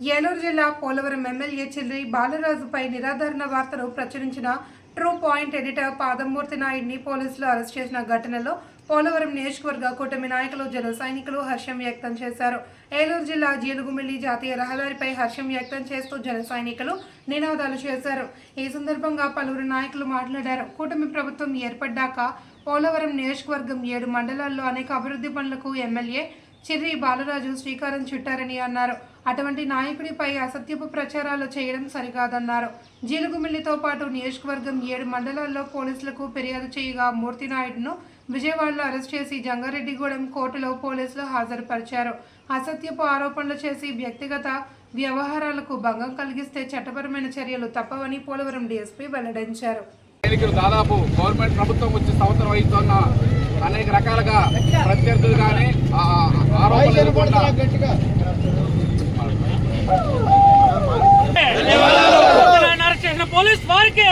ఏలూరు జిల్లా పోలవరం ఎమ్మెల్యే చెల్లి బాలరాజుపై నిరాధారణ వార్తను ప్రచురించిన ట్రూ పాయింట్ ఎడిటర్ పాదమూర్తి నాయుడిని పోలీసులు అరెస్ట్ చేసిన ఘటనలో పోలవరం నియోజకవర్గ కూటమి నాయకులు జన సైనికులు హర్షం వ్యక్తం చేశారు. ఏలూరు జిల్లా జీలుగుమిల్లి జాతీయ రహదారిపై హర్షం వ్యక్తం చేస్తూ జన సైనికులు నినాదాలు చేశారు. ఈ సందర్భంగా పలువురు నాయకులు మాట్లాడారు. కూటమి ప్రభుత్వం ఏర్పడ్డాక పోలవరం నియోజకవర్గం ఏడు మండలాల్లో అనేక అభివృద్ధి పనులకు ఎమ్మెల్యే చిర్రి బాలరాజు శ్రీకారం చుట్టారని అన్నారు. అటువంటి నాయకుడిపై అసత్యపు ప్రచారాలు చేయడం సరికాదన్నారు. జీలుగుమిల్లితో పాటు నియోజకవర్గం ఏడు మండలాల్లో పోలీసులకు ఫిర్యాదు చేయగా మూర్తి నాయుడును విజయవాడలో అరెస్ట్ చేసి జంగారెడ్డిగూడెం కోర్టులో పోలీసులు హాజరుపరిచారు. అసత్యపు ఆరోపణలు చేసి వ్యక్తిగత వ్యవహారాలకు భంగం కలిగిస్తే చట్టపరమైన చర్యలు తప్పవని పోలవరం డీఎస్పీ వెల్లడించారు. దాదాపు గవర్నమెంట్ ప్రభుత్వం వచ్చి సంవత్సరం అవుతున్న అనేక రకాలుగా ప్రత్యర్థులు కానీ ఆరోపణలు చేసిన పోలీస్ వారికి!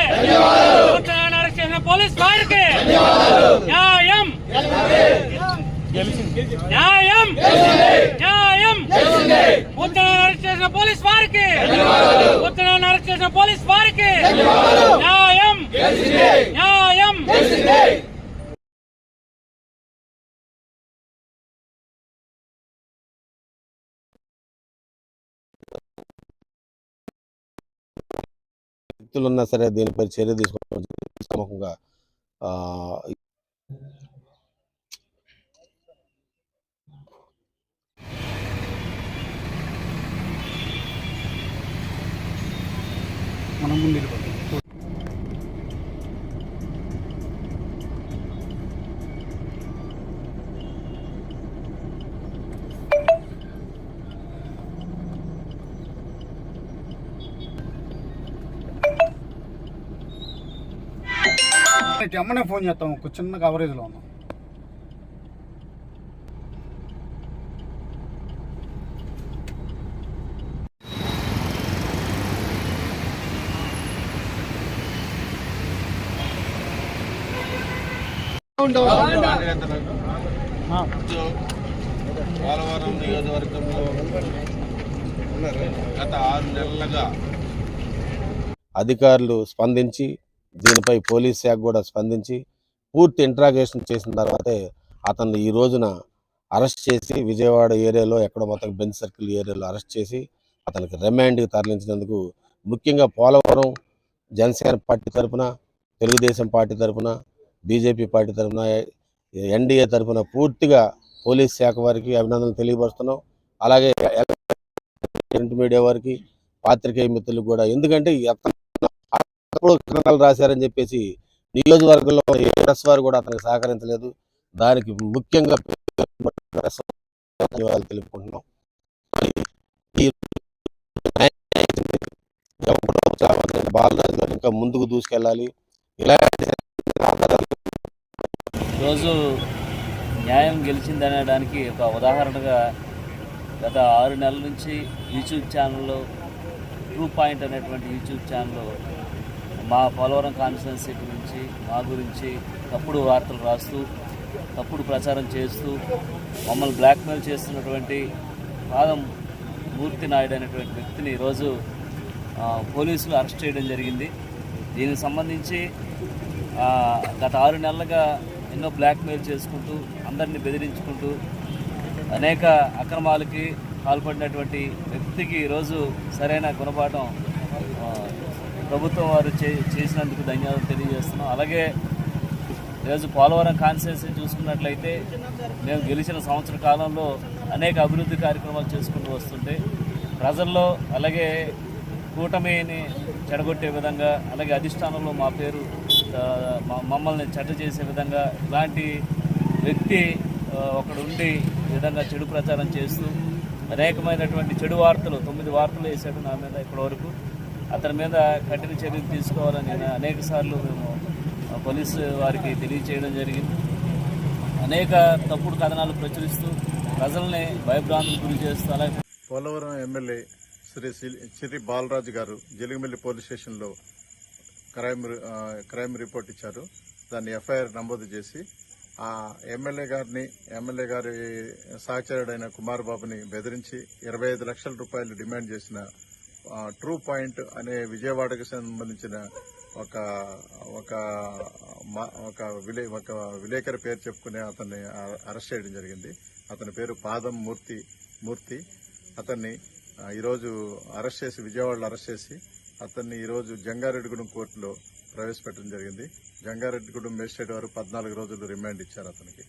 చేసిన పోలీస్ వారికి న్యాయం న్యాయం న్యాయం ఉత్తరాయణ అరెస్ట్ చేసిన పోలీస్ వారికి అరెస్ట్ చేసిన పోలీస్ వారికి న్యాయం న్యాయం వ్యక్తులు ఉన్నా సరే దీనిపై చర్య తీసుకోవడం ముందు ఆ, అమ్మనే ఫోన్ చేస్తాం ఒక చిన్న కవరేజ్లో ఉన్నాం. పోలవరం నియోజకవర్గంలో గత ఆరు నెలలుగా అధికారులు స్పందించి దీనిపై పోలీస్ శాఖ కూడా స్పందించి పూర్తి ఇంట్రాగేషన్ చేసిన తర్వాతే అతన్ని ఈ రోజున అరెస్ట్ చేసి విజయవాడ ఏరియాలో ఎక్కడ మొత్తం బెంచ్ సర్కిల్ ఏరియాలో అరెస్ట్ చేసి అతనికి రిమాండ్కి తరలించినందుకు ముఖ్యంగా పోలవరం జనసేన పార్టీ తరఫున తెలుగుదేశం పార్టీ తరఫున బీజేపీ పార్టీ తరపున ఎన్డీఏ తరఫున పూర్తిగా పోలీస్ శాఖ వారికి అభినందనలు తెలియపరుస్తున్నాం. అలాగే ప్రింట్ మీడియా వారికి పాత్రికేయ మిత్రులకు కూడా. ఎందుకంటే అతను కథనాలు రాశారని చెప్పేసి నియోజకవర్గంలో ఏ ప్రెస్ వారు కూడా అతనికి సహకరించలేదు. దానికి ముఖ్యంగా తెలుపుకుంటున్నాం. బాలరాజు గారు ఇంకా ముందుకు దూసుకెళ్ళాలి. ఇలాంటి రోజు న్యాయం గెలిచిందనడానికి ఒక ఉదాహరణగా గత ఆరు నెలల నుంచి యూట్యూబ్ ఛానల్లో ట్రూ పాయింట్ అనేటువంటి యూట్యూబ్ ఛానల్లో మా పోలవరం కాన్స్టిట్యున్సీ గురించి మా గురించి తప్పుడు వార్తలు రాస్తూ తప్పుడు ప్రచారం చేస్తూ మమ్మల్ని బ్లాక్మెయిల్ చేస్తున్నటువంటి పాదం మూర్తి నాయుడు అనేటువంటి వ్యక్తిని ఈరోజు పోలీసులు అరెస్ట్ చేయడం జరిగింది. దీనికి సంబంధించి గత ఆరు నెలలుగా ఎన్నో బ్లాక్మెయిల్ చేసుకుంటూ అందరినీ బెదిరించుకుంటూ అనేక అక్రమాలకి పాల్పడినటువంటి వ్యక్తికి ఈరోజు సరైన గుణపాఠం ప్రభుత్వం వారు చే చేసినందుకు ధన్యవాదాలు తెలియజేస్తున్నాం. అలాగే ఈరోజు పోలవరం కాన్స్టిట్యున్సీ చూసుకున్నట్లయితే మేము గెలిచిన సంవత్సర కాలంలో అనేక అభివృద్ధి కార్యక్రమాలు చేసుకుంటూ వస్తుంటే ప్రజల్లో అలాగే కూటమిని చెడగొట్టే విధంగా అలాగే అధిష్టానంలో మా పేరు మమ్మల్ని చెడ్డ చేసే విధంగా ఇలాంటి వ్యక్తి ఒకడుండి ఒకడు ఉండి విధంగా చెడు ప్రచారం చేస్తూ అనేకమైనటువంటి చెడు వార్తలు తొమ్మిది వార్తలు వేసాడు నా మీద ఇప్పటివరకు. అతని మీద కఠిన చర్యలు తీసుకోవాలని అనేక సార్లు మేము పోలీసు వారికి తెలియచేయడం జరిగింది. అనేక తప్పుడు కథనాలు ప్రచురిస్తూ ప్రజల్ని భయభ్రాంతులకు గురి చేస్తూ అలాగే పోలవరం ఎమ్మెల్యే శ్రీ శ్రీ బాలరాజు గారు జలిగమిల్లి పోలీస్ స్టేషన్లో క్రైమ్ క్రైమ్ రిపోర్ట్ ఇచ్చారు. దాన్ని ఎఫ్ఐఆర్ నమోదు చేసి ఆ ఎమ్మెల్యే గారిని ఎమ్మెల్యే గారి సహచరుడైన కుమార్ బాబుని బెదిరించి ఇరవై ఐదు లక్షల రూపాయలు డిమాండ్ చేసిన ట్రూ పాయింట్ అనే విజయవాడకు సంబంధించిన ఒక ఒక మా- ఒక విలే ఒక విలేకరి పేరు చెప్పుకునే అతన్ని అరెస్ట్ చేయడం జరిగింది. అతని పేరు పాదం మూర్తి మూర్తి. అతన్ని ఈరోజు అరెస్ట్ చేసి విజయవాడలో అరెస్ట్ చేసి అతన్ని ఈరోజు జంగారెడ్డిగూడెం కోర్టులో ప్రవేశపెట్టడం జరిగింది. జంగారెడ్డిగూడెం మేజిస్ట్రేట్ వారు పద్నాలుగు రోజులు రిమాండ్ ఇచ్చారు అతనికి.